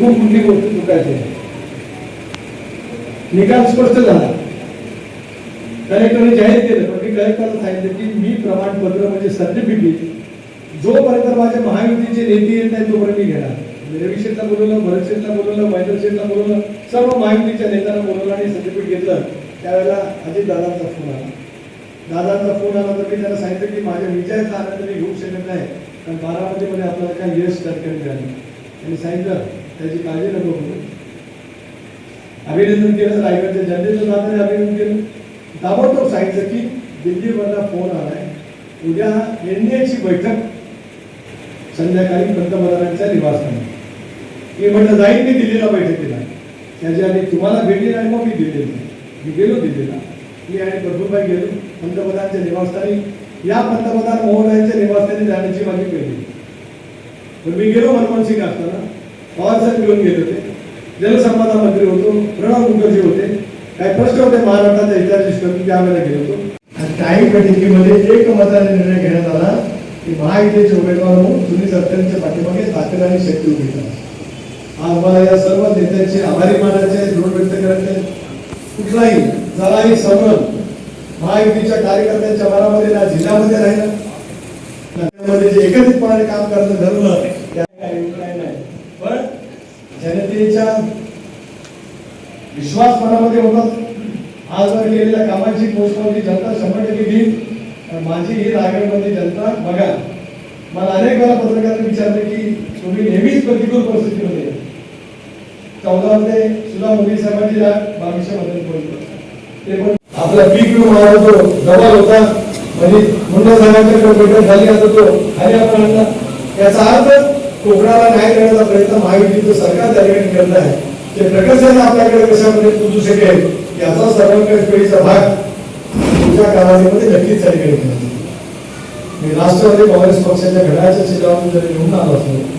कुठली गोष्ट चुकायची निकाल स्पष्ट झाला. कलेक्टरने जाहीर केलं पण मी कलेक्टरला सांगितलं की मी प्रमाणपत्र म्हणजे सर्टिफिकेट जोपर्यंत माझ्या महायुतीचे नेते येत नाही तोपर्यंत मी घेणार. म्हणजे रवी शेठला बोलवलं भरत शेठला बोलवलं महेंद्र शेठला बोलवलं सर्व महायुतीच्या नेत्यांना बोलवलं आणि सर्टिफिकेट घेतलं. त्यावेळेला अजित दादांचा फोन आला. दादांचा फोन आला तर मी त्यांना सांगितलं की माझ्या विचाराचा आनंद मी घेऊ शकत नाही कारण बारामतीमध्ये आपल्याला काय यश त्या ठिकाणी मिळालं त्यांनी सांगितलं त्याची काळजी नको करू अभिनंदन केलं रायगडच्या जनतेचं नात्याने अभिनंदन केलं. ताबडतोब सांगितलं की दिल्लीमधला फोन आलाय. उद्या एनडीएची बैठक. संध्याकाळी पंतप्रधानांच्या निवासस्थानी. मी म्हटलं जाईन मी दिल्लीला बैठकीला. त्याच्या आधी तुम्हाला भेटली नाही मग मी दिल्लीला. मी गेलो दिल्लीला. मी आणि प्रभूबाई गेलो. पंतप्रधानांच्या निवासस्थानी. या पंतप्रधान महोदयांच्या निवासस्थानी जाण्याची माझी पहिली. पण मी गेलो मनमोहन सिंग असताना. पवार घेऊन गेले होते. जलसंपदा मंत्री होतो प्रणव मुखर्जी होते. काही प्रश्न होते महाराष्ट्राचा इतिहास निष्कर्ष त्यावेळेला गेलो होतो. आणि काही बैठकीमध्ये एक मताने निर्णय घेण्यात आला की महायुतीचे उमेदवार म्हणून सुनील सरकारच्या पाठीमागे ताकद आणि शक्ती उभी आम्हाला या सर्व नेत्यांचे आभारी मानायचे ऋण व्यक्त करायचे. कुठलाही जराही संभ्रम महायुतीच्या कार्यकर्त्यांच्या मनामध्ये ना जिल्ह्यामध्ये राहिला. ना त्यामध्ये जे एकत्रितपणे काम करायचं ठरवलं त्या काही अभिप्राय नाही पण जनतेच्या विश्वास मनामध्ये होता आजवर केलेल्या कामाची पोचपावती जनता शंभर टक्के घेईल पण माझी ही रायगडमध्ये जनता बघा. मला अनेक वेळा पत्रकारांनी विचारले की तुम्ही नेहमीच प्रतिकूल परिस्थितीमध्ये चौदामध्ये सुद्धा मोदी साहेबांची राग बावीसशे मध्ये पोहोचलो ते पण आपला पीक विमा तो जबाल होता. म्हणजे मुंडा साहेबांच्याकडे बैठक झाली आता तो खाली आपण आणला याचा अर्थ कोकणाला न्याय देण्याचा प्रयत्न महायुतीचं सरकार त्या ठिकाणी करत आहे. ते प्रकर्षाने आपल्याकडे कशामध्ये पोचू शकेल याचा सर्वंकष पिढीचा भाग पुढच्या कालावधीमध्ये नक्कीच त्या ठिकाणी मी राष्ट्रवादी काँग्रेस पक्षाच्या घड्याच्या शिरावरून जरी निवडून आलो असतो.